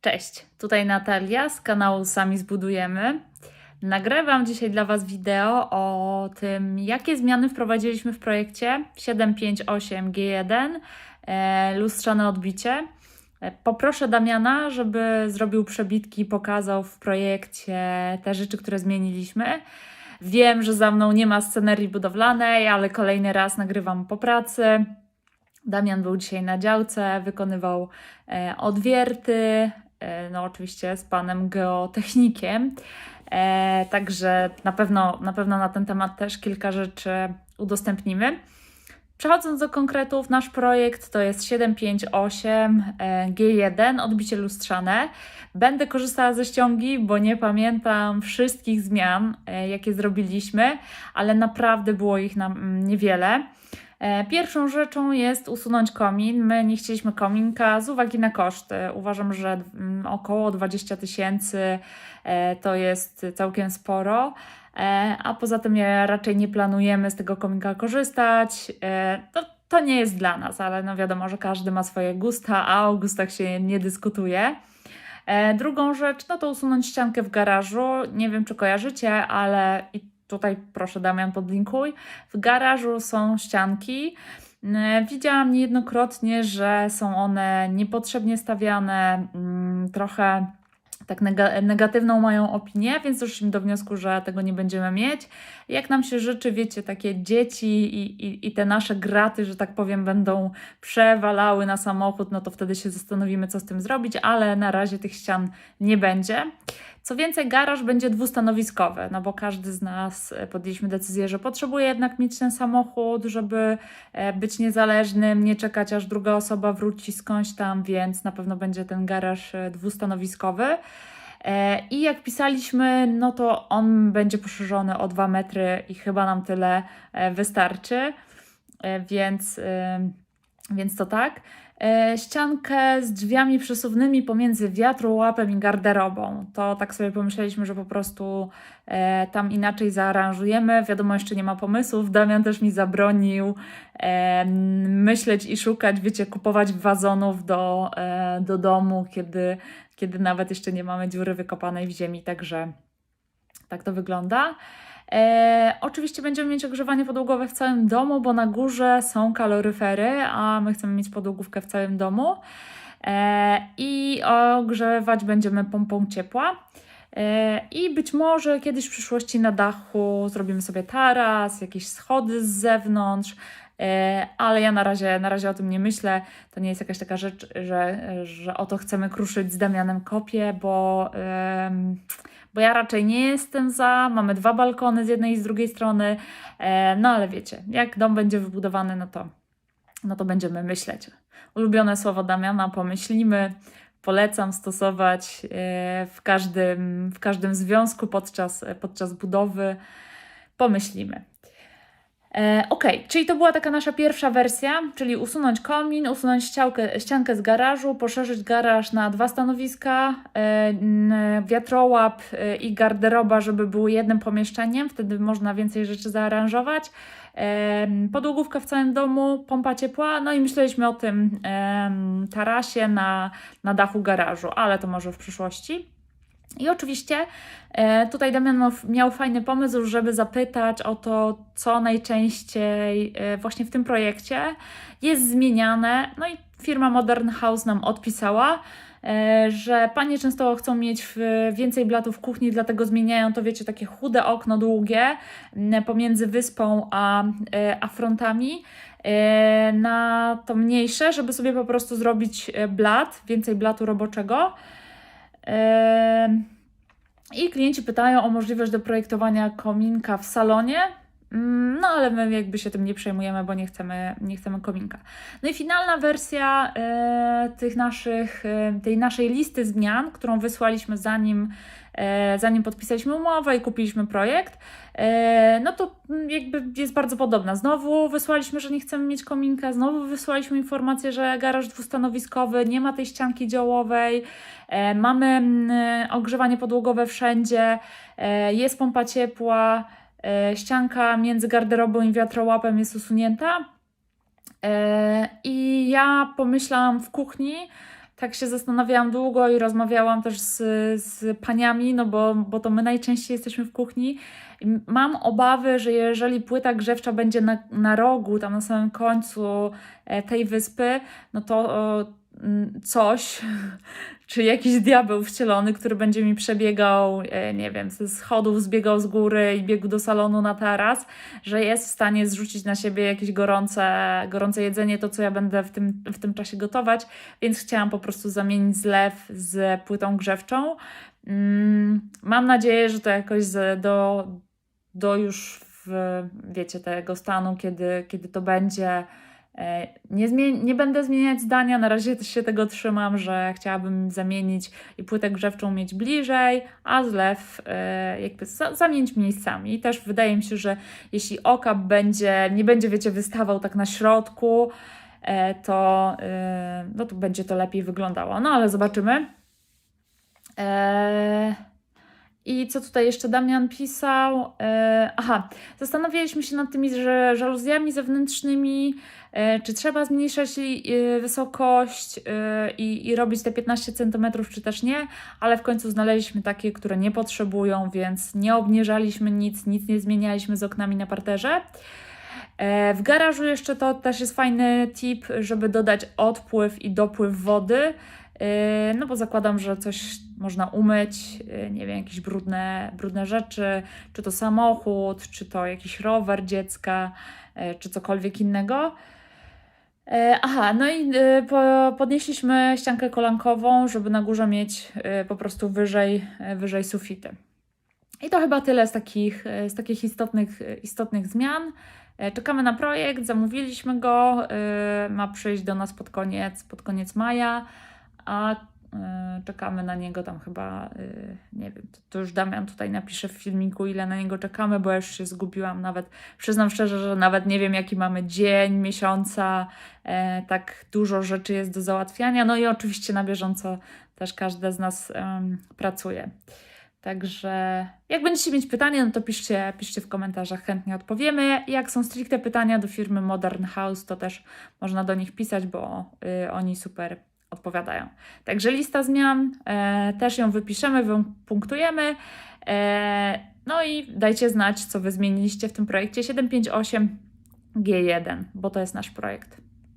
Cześć, tutaj Natalia z kanału Sami Zbudujemy. Nagrywam dzisiaj dla Was wideo o tym, jakie zmiany wprowadziliśmy w projekcie 758G1 e, lustrzane odbicie. E, Poproszę Damiana, żeby zrobił przebitki i pokazał w projekcie te rzeczy, które zmieniliśmy. Wiem, że za mną nie ma scenerii budowlanej, ale kolejny raz nagrywam po pracy. Damian był dzisiaj na działce, wykonywał e, odwierty, no oczywiście z panem geotechnikiem. E, także na pewno, na pewno na ten temat też kilka rzeczy udostępnimy. Przechodząc do konkretów, nasz projekt to jest 758 e, G1, odbicie lustrzane. Będę korzystała ze ściągi, bo nie pamiętam wszystkich zmian, e, jakie zrobiliśmy, ale naprawdę było ich nam niewiele. E, Pierwszą rzeczą jest usunąć komin. My nie chcieliśmy kominka z uwagi na koszty. Uważam, że mm, około 20 tysięcy e, to jest całkiem sporo. E, A poza tym ja raczej nie planujemy z tego kominka korzystać. To, nie jest dla nas, ale no wiadomo, że każdy ma swoje gusta, a o gustach się nie dyskutuje. Drugą rzecz, no to usunąć ściankę w garażu. Nie wiem, czy kojarzycie, ale tutaj proszę Damian podlinkuj. W garażu są ścianki. E, Widziałam niejednokrotnie, że są one niepotrzebnie stawiane, mm, trochę tak nega- negatywną mają opinię, więc doszliśmy do wniosku, że tego nie będziemy mieć. Jak nam się życzy, wiecie, takie dzieci i, i, i te nasze graty, że tak powiem, będą przewalały na samochód, no to wtedy się zastanowimy, co z tym zrobić, ale na razie tych ścian nie będzie. Co więcej, garaż będzie dwustanowiskowy, no bo każdy z nas e, podjęliśmy decyzję, że potrzebuje jednak mieć ten samochód, żeby e, być niezależnym, nie czekać aż druga osoba wróci skądś tam, więc na pewno będzie ten garaż e, dwustanowiskowy. I jak pisaliśmy, no to on będzie poszerzony o 2 metry i chyba nam tyle wystarczy, więc, więc to tak. E, Ściankę z drzwiami przesuwnymi pomiędzy wiatrołapem i garderobą. To tak sobie pomyśleliśmy, że po prostu e, tam inaczej zaaranżujemy. Wiadomo, jeszcze nie ma pomysłów. Damian też mi zabronił e, myśleć i szukać, wiecie, kupować wazonów do, do domu, kiedy, kiedy nawet jeszcze nie mamy dziury wykopanej w ziemi, także tak to wygląda. E, oczywiście będziemy mieć ogrzewanie podłogowe w całym domu, bo na górze są kaloryfery, a my chcemy mieć podłogówkę w całym domu. E, I ogrzewać będziemy pompą ciepła. E, I być może kiedyś w przyszłości na dachu zrobimy sobie taras, jakieś schody z zewnątrz, e, ale ja na razie, na razie o tym nie myślę. To nie jest jakaś taka rzecz, że, że o to chcemy kruszyć z Damianem kopię, bo, bo ja raczej nie jestem za. Mamy dwa balkony z jednej i z drugiej strony, e, no ale wiecie, jak dom będzie wybudowany, no to, no to będziemy myśleć. Ulubione słowo Damiana, pomyślimy. Polecam stosować e, w każdym, w każdym związku podczas, podczas budowy. Pomyślimy. E, ok, czyli to była taka nasza pierwsza wersja, czyli usunąć komin, usunąć ściankę, ściankę z garażu, poszerzyć garaż na dwa stanowiska, e, wiatrołap e, i garderoba, żeby były jednym pomieszczeniem, wtedy można więcej rzeczy zaaranżować. Podłogówka w całym domu, pompa ciepła, no i myśleliśmy o tym tarasie na, na dachu garażu, ale to może w przyszłości. I oczywiście e, tutaj Damian miał, fajny pomysł, żeby zapytać o to, co najczęściej e, właśnie w tym projekcie jest zmieniane. No i firma Modern House nam odpisała, e, że panie często chcą mieć więcej blatów w kuchni, dlatego zmieniają to, wiecie, takie chude okno długie pomiędzy wyspą a, a frontami na to mniejsze, żeby sobie po prostu zrobić blat, więcej blatu roboczego. I klienci pytają o możliwość doprojektowania kominka w salonie. Mm, No, ale my jakby się tym nie przejmujemy, bo nie chcemy, nie chcemy kominka. No i finalna wersja e, tych naszych, e, tej naszej listy zmian, którą wysłaliśmy zanim, e, zanim podpisaliśmy umowę i kupiliśmy projekt, e, no to jakby jest bardzo podobna. Znowu wysłaliśmy, że nie chcemy mieć kominka, znowu wysłaliśmy informację, że garaż dwustanowiskowy, nie ma tej ścianki działowej, e, mamy mm, ogrzewanie podłogowe wszędzie, e, jest pompa ciepła, ścianka między garderobą i wiatrołapem jest usunięta. E, I ja pomyślałam w kuchni, tak się zastanawiałam długo i rozmawiałam też z, z paniami, no bo, bo to my najczęściej jesteśmy w kuchni. Mam obawy, że jeżeli płyta grzewcza będzie na, na rogu, tam na samym końcu e, tej wyspy, no to coś, czy jakiś diabeł wcielony, który będzie mi przebiegał, e, nie wiem, ze schodów zbiegał z góry i biegł do salonu na taras, że jest w stanie zrzucić na siebie jakieś gorące, gorące jedzenie, to co ja będę w tym, w tym czasie gotować, więc chciałam po prostu zamienić zlew z płytą grzewczą. Mm, Mam nadzieję, że to jakoś do, do już w, wiecie, tego stanu, kiedy, kiedy to będzie. E, Nie, nie będę zmieniać zdania, na razie się tego trzymam, że chciałabym zamienić i płytę grzewczą mieć bliżej, a zlew e, jakby za- zamienić miejscami. I też wydaje mi się, że jeśli okap będzie, nie będzie, wiecie, wystawał tak na środku, e, to, e, no to będzie to lepiej wyglądało. No ale zobaczymy. E, I co tutaj jeszcze Damian pisał? E, aha, zastanawialiśmy się nad tymi że żaluzjami zewnętrznymi, e, czy trzeba zmniejszać e, wysokość e, i, i robić te 15 cm, czy też nie, ale w końcu znaleźliśmy takie, które nie potrzebują, więc nie obniżaliśmy nic, nic nie zmienialiśmy z oknami na parterze. W garażu jeszcze to też jest fajny tip, żeby dodać odpływ i dopływ wody. E, No bo zakładam, że coś można umyć, e, nie wiem, jakieś brudne, brudne rzeczy, czy to samochód, czy to jakiś rower dziecka, e, czy cokolwiek innego. Aha, no i po, podnieśliśmy ściankę kolankową, żeby na górze mieć po prostu wyżej, wyżej sufity. I to chyba tyle z takich, z takich istotnych, istotnych zmian. Czekamy na projekt, zamówiliśmy go, ma przyjść do nas pod koniec, pod koniec maja, a e, czekamy na niego tam chyba, e, nie wiem, to, już Damian tutaj napisze w filmiku, ile na niego czekamy, bo ja już się zgubiłam nawet, przyznam szczerze, że nawet nie wiem, jaki mamy dzień, miesiąca, e, tak dużo rzeczy jest do załatwiania, no i oczywiście na bieżąco też każde z nas pracuje. Także jak będziecie mieć pytania, no to piszcie, piszcie w komentarzach, chętnie odpowiemy. Jak są stricte pytania do firmy Modern House, to też można do nich pisać, bo y, oni super odpowiadają. Także lista zmian, e, też ją wypiszemy, wypunktujemy. E, no i dajcie znać, co Wy zmieniliście w tym projekcie 758 G1, bo to jest nasz projekt.